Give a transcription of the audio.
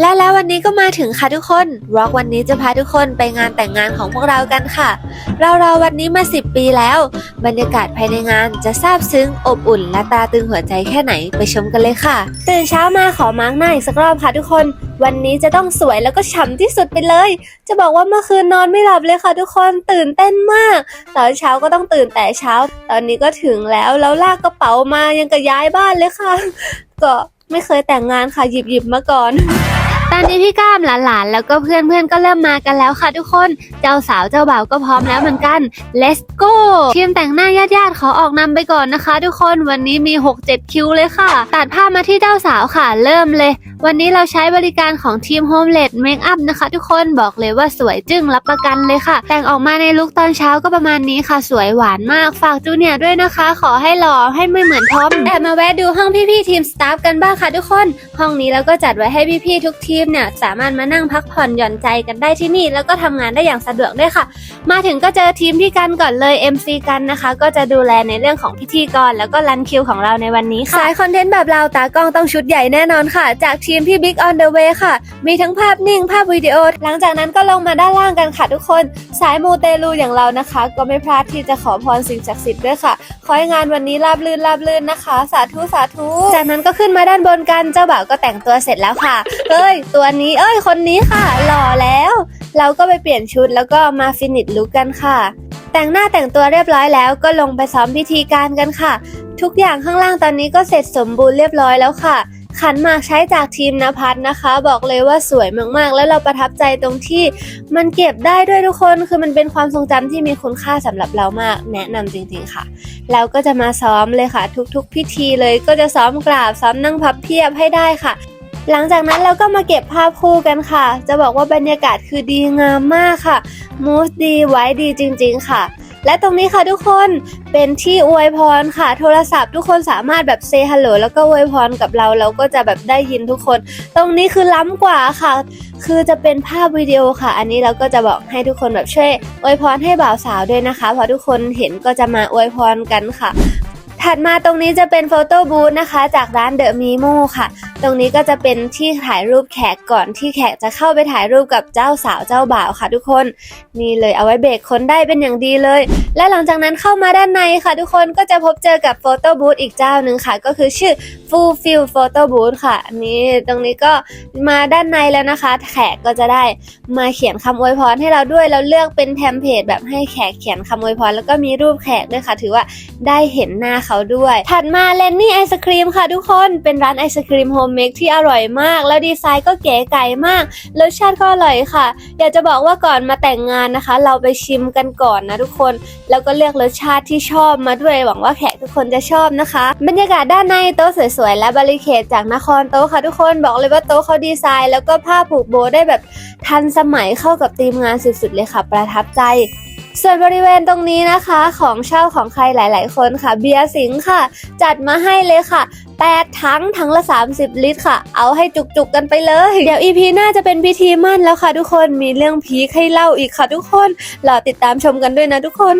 และแล้ววันนี้ก็มาถึงค่ะทุกคนร็อกวันนี้จะพาทุกคนไปงานแต่งงานของพวกเรากันค่ะ เรารอวันนี้มา 10 ปีแล้ว บรรยากาศภายในงานจะซาบซึ้งอบอุ่น และตาตึงหัวใจแค่ไหนไปชมกันเลยค่ะ ตื่นเช้ามาขอมาร์กหน้าอีกสักรอบค่ะทุกคน วันนี้จะต้องสวยแล้วก็ฉ่ำที่สุดไปเลย จะบอกว่าเมื่อคืนนอนไม่หลับเลยค่ะทุกคนตื่นเต้นมาก ตอนเช้าก็ต้องตื่นแต่เช้า ตอนนี้ก็ถึงแล้วแล้วลากกระเป๋ามายังกับย้ายบ้านเลยค่ะ ก็ไม่เคยแต่งงานค่ะหยิบหยิบมาก่อน ตอนนี้พี่ก้ามหลานๆ แล้วก็เพื่อนๆ ก็เริ่มมากันแล้วค่ะทุกคน เจ้าสาวเจ้าบ่าวก็พร้อมแล้วเหมือนกัน let's go ทีมแต่งหน้าญาติๆขอออกนำไปก่อนนะคะ ทุกคนวันนี้มี 6-7 คิวเลยค่ะ ตัดภาพมาที่เจ้าสาวค่ะ เริ่มเลย วันนี้เราใช้บริการของทีม Homeless Makeup นะคะ ทุกคนบอกเลยว่าสวยจึ้งรับประกันเลยค่ะ แต่งออกมาในลุคตอนเช้าก็ประมาณนี้ค่ะ สวยหวานมากฝากจูเนียร์ด้วยนะคะ ขอให้หล่อให้ไม่เหมือนทอมแอบมาแวะดูห้องพี่ๆทีมสตาฟกันบ้างค่ะทุกคน ห้องนี้เราก็จัดไว้ให้พี่ๆทุกทีมเนี่ยสามารถมานั่งพักผ่อนหย่อนใจกันได้ที่นี่ แล้วก็ทำงานได้อย่างสะดวกด้วยค่ะ มาถึงก็เจอทีมพี่กันก่อนเลย MC กันนะคะ ก็จะดูแลในเรื่องของพิธีกร แล้วก็รันคิวของเราในวันนี้ค่ะสายคอนเทนต์แบบเราตากล้องต้องชุดใหญ่แน่นอนค่ะ จากทีมพี่ Big on the way ค่ะ มีทั้งภาพนิ่งภาพวิดีโอ หลังจากนั้นก็ลงมาด้านล่างกันค่ะทุกคน สายมูเตลูอย่างเรานะคะ ก็ไม่พลาดที่จะขอพรสิ่งศักดิ์สิทธิ์ด้วยค่ะ ขอให้งานวันนี้ราบรื่นราบรื่นนะคะ สาธุสาธุ จากนั้นก็ขึ้นมาด้านบนกันเจ้าบ่าวก็แต่งตัวเสร็จแล้วค่ะเอ้ยตัวนี้ เอ้ยคนนี้ค่ะ หล่อแล้ว เราก็ไปเปลี่ยนชุดแล้วก็มาฟินิชลุกกันค่ะ แต่งหน้าแต่งตัวเรียบร้อยแล้วก็ลงไปซ้อมพิธีการกันค่ะ ทุกอย่างข้างล่างตอนนี้ก็เสร็จสมบูรณ์เรียบร้อยแล้วค่ะ ขันหมากใช้จากทีมนภัสนะคะ บอกเลยว่าสวยมากๆ แล้วเราประทับใจตรงที่ มันเก็บได้ด้วยทุกคนคือมันเป็นความทรงจำที่มีคุณค่าสำหรับเรามาก แนะนำจริงๆค่ะแล้วก็จะมาซ้อมเลยค่ะ ทุกๆ พิธีเลยก็จะซ้อมกราบซ้อมนั่งพับเพียบให้ได้ค่ะ หลังจากนั้นเราก็มาเก็บภาพคู่กันค่ะ จะบอกว่าบรรยากาศคือดีงามมากค่ะ มูสดีไว้ดีจริง ๆ ค่ะ และตรงนี้ค่ะทุกคนเป็นที่อวยพรค่ะ โทรศัพท์ทุกคนสามารถแบบเซฮัลโหลแล้วก็อวยพรกับเราเราก็จะแบบได้ยินทุกคน ตรงนี้คือล้ำกว่าค่ะ คือจะเป็นภาพวิดีโอค่ะ อันนี้เราก็จะบอกให้ทุกคนแบบช่วยอวยพรให้บ่าวสาวด้วยนะคะเพราะทุกคนเห็นก็จะมาอวยพรกันค่ะถัดมาตรงนี้จะเป็นโฟโต้บูธนะคะ จากร้านเดอะมีโมค่ะตรงนี้ก็จะเป็นที่ถ่ายรูปแขกก่อนที่แขกจะเข้าไปถ่ายรูปกับเจ้าสาวเจ้าบ่าวค่ะทุกคน นี่เลยเอาไว้เบรกคนได้เป็นอย่างดีเลย และหลังจากนั้นเข้ามาด้านในค่ะ ทุกคนก็จะพบเจอกับโฟโต้บูธอีกเจ้าหนึ่งค่ะ ก็คือชื่อ Fulfill Photo Booth ค่ะนนี้ตรงนี้ก็มาด้านในแล้วนะคะ แขกก็จะได้มาเขียนคำอวยพรให้เราด้วยเราเลือกเป็นเทมเพลตแบบให้แขกเขียนคำอวยพรแล้วก็มีรูปแขกด้วยค่ะ ถือว่าได้เห็นหน้าเขาด้วย ถัดมาเลนนี่ไอศครีมค่ะ ทุกคนเป็นร้านไอศครีมโฮมเมคที่อร่อยมาก แล้วดีไซน์ก็เก๋ไก๋มากรสชาติก็อร่อยค่ะ อยากจะบอกว่าก่อนมาแต่งงานนะคะ เราไปชิมกันก่อนนะทุกคน แล้วก็เลือกรสชาติที่ชอบมาด้วยหวังว่าแขกทุกคนจะชอบนะคะ บรรยากาศด้านในโต๊ะสวยๆและบริเคดจากนครโต๊ะค่ะทุกคนบอกเลยว่าโต๊ะเขาดีไซน์ แล้วก็ผ้าผูกโบได้แบบทันสมัยเข้ากับธีมงานสุดๆเลยค่ะ ประทับใจ ส่วนบริเวณตรงนี้นะคะของเช่าของใครหลาย ๆ คนค่ะ เบียร์สิงห์ค่ะ จัดมาให้เลยค่ะ8ถังถังละ 30 ลิตรค่ะ เอาให้จุกๆกันไปเลย เดี๋ยวอีพีหน้าจะเป็นพิธีมั่นแล้วค่ะทุกคนมีเรื่องพีคให้เล่าอีกค่ะทุกคนรอติดตามชมกันด้วยนะทุกคน